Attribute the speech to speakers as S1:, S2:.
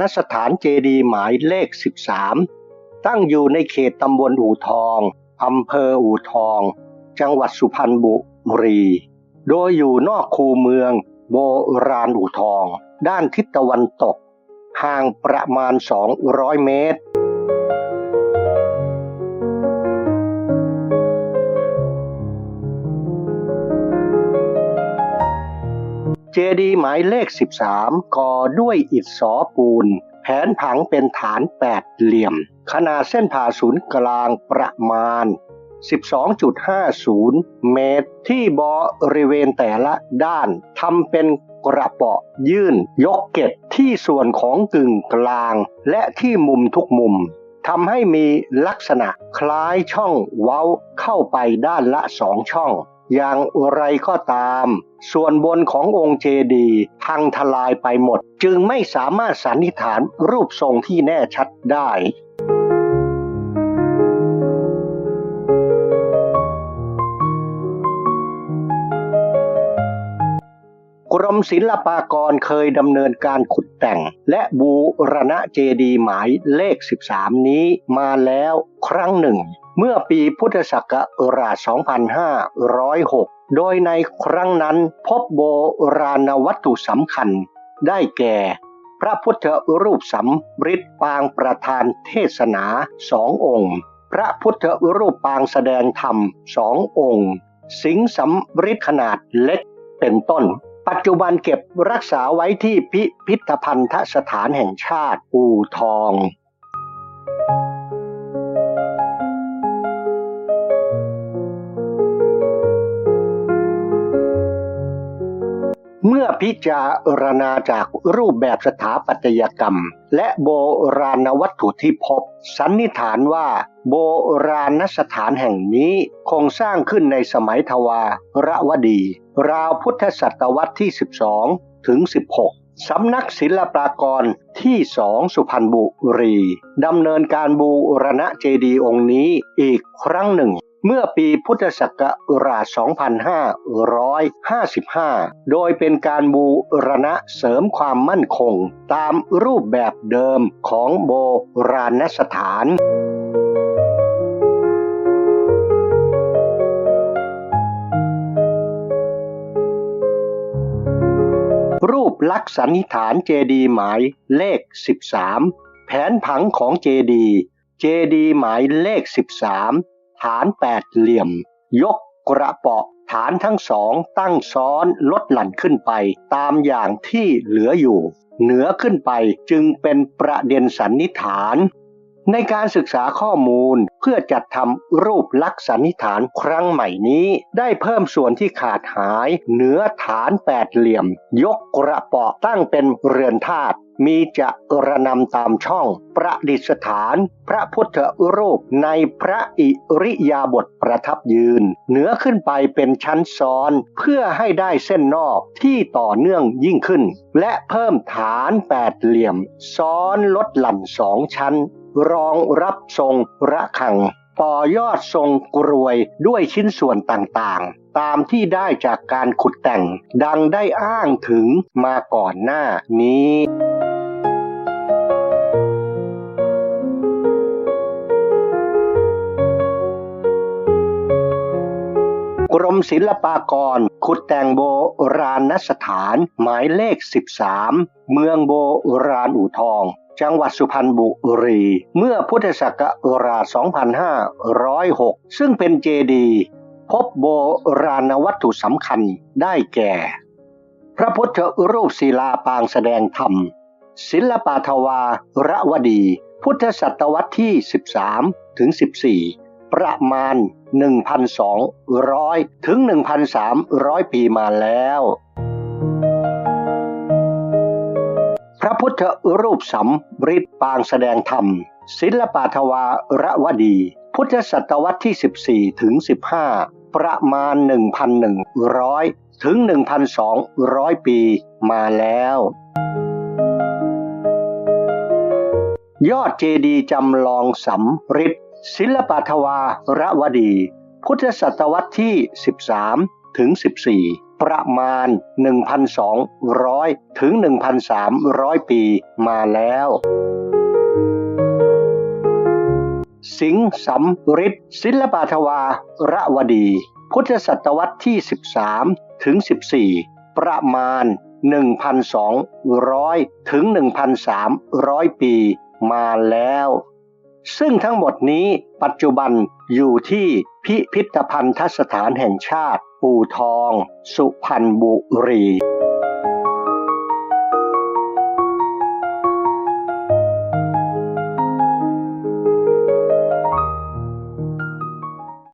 S1: ณสถานเจดีย์หมายเลข 13 ตั้งอยู่ในเขตตำบลอู่ทองอำเภออู่ทอง จังหวัดสุพรรณบุรี โดยอยู่นอกคูเมืองโบราณอู่ทอง ด้านทิศตะวันตก ห่างประมาณ 200 เมตร เจดีหมายเลข 13 ก่อด้วยอิฐสอปูน แผนผังเป็นฐานแปดเหลี่ยม ขนาดเส้นผ่าศูนย์กลางประมาณ 12.50 เมตร ที่บริเวณแต่ละด้านทำเป็นกระเปาะยื่น ยกเก็บที่ส่วนของกึ่งกลาง และที่มุมทุกมุมทำให้มีลักษณะคล้ายช่องเว้าเข้าไปด้านละสองช่อง อย่างไรก็ตาม ส่วนบนขององค์เจดีย์พังทลายไปหมด จึงไม่สามารถสันนิษฐานรูปทรงที่แน่ชัดได้กรมศิลปากรเคยดำเนินการขุดแต่ง และบูรณะเจดีย์หมายเลข 13 นี้มาแล้วครั้งหนึ่ง เมื่อปีพุทธศักราช 2506 โดยในครั้งนั้นพบโบราณวัตถุสำคัญ ได้แก่ พระพุทธรูปสำริดปางประธานเทศนาสององค์ พระพุทธรูปปางแสดงธรรมสององค์ สิงสำริดขนาดเล็กเป็นต้น ปัจจุบันเก็บรักษาไว้ที่พิพิธภัณฑสถานแห่งชาติอู่ทอง เมื่อพิจารณาจากรูปแบบสถาปัตยกรรม และโบราณวัตถุที่พบ สันนิษฐานว่า โบราณสถานแห่งนี้คงสร้างขึ้นในสมัยทวารวดี ราวพุทธศตวรรษที่ 12 ถึง 16สำนักศิลปากรที่สองสุพรรณบุรีดำเนินการบูรณะเจดีย์องค์นี้อีกครั้งหนึ่ง เมื่อปีพุทธศักราช 2555 โดยเป็นการบูรณะเสริมความมั่นคง ตามรูปแบบเดิมของโบราณสถานรูปลักษณ์สันนิษฐานเจดีหมายเลข 13 แผนผังของเจดี เจดีหมายเลข 13 ฐานแปดเหลี่ยม ยกกระเปาะฐานทั้งสองตั้งซ้อนลดหลั่นขึ้นไป ตามอย่างที่เหลืออยู่ เหนือขึ้นไปจึงเป็นประเด็นสันนิษฐาน ในการศึกษาข้อมูลเพื่อจัดทำรูปลักษณ์สันนิษฐานครั้งใหม่นี้ ได้เพิ่มส่วนที่ขาดหายเหนือฐานแปดเหลี่ยม ยกกระเปาะตั้งเป็นเรือนธาตุมีจะระนำตามช่อง ประดิษฐาน พระพุทธรูปในพระอิริยาบถประทับยืน เหนือขึ้นไปเป็นชั้นซ้อนเพื่อให้ได้เส้นนอกที่ต่อเนื่องยิ่งขึ้น และเพิ่มฐานแปดเหลี่ยม ซ้อนลดหลั่นสองชั้น รองรับทรงระฆัง ต่อยอดทรงกรวยด้วยชิ้นส่วนต่างๆ ตามที่ได้จากการขุดแต่ง ดังได้อ้างถึงมาก่อนหน้านี้กรมศิลปากร ขุดแต่งโบราณสถาน หมายเลข 13 เมืองโบราณอู่ทอง จังหวัดสุพรรณบุรี เมื่อพุทธศักราช 2506 ซึ่งเป็นเจดีย์พบโบราณวัตถุสำคัญได้แก่ พระพุทธรูปศิลาปางแสดงธรรม ศิลปาทวารวดี พุทธศตวรรษที่ 13 ถึง 14 ประมาณ 1,200 ถึง 1,300 ปีมาแล้ว พระพุทธรูปสำริดปางแสดงธรรม ศิลปาทวาระวดี พุทธศตวรรษที่ 14 ถึง 15 ประมาณ 1,100 ถึง 1,200 ปีมาแล้ว ยอดเจดีย์จำลองสำริดศิลปาทวาระวดี พุทธศตวรรษที่ 13 ถึง 14 ประมาณ 1,200 ถึง 1,300 ปีมาแล้วสิงห์สำริดศิลปาทวาระวดี พุทธศตวรรษที่ 13 ถึง 14 ประมาณ 1,200 ถึง 1,300 ปีมาแล้ว ซึ่งทั้งหมดนี้ปัจจุบันอยู่ที่พิพิธภัณฑสถานแห่งชาติ ปูทอง สุพรรณบุรี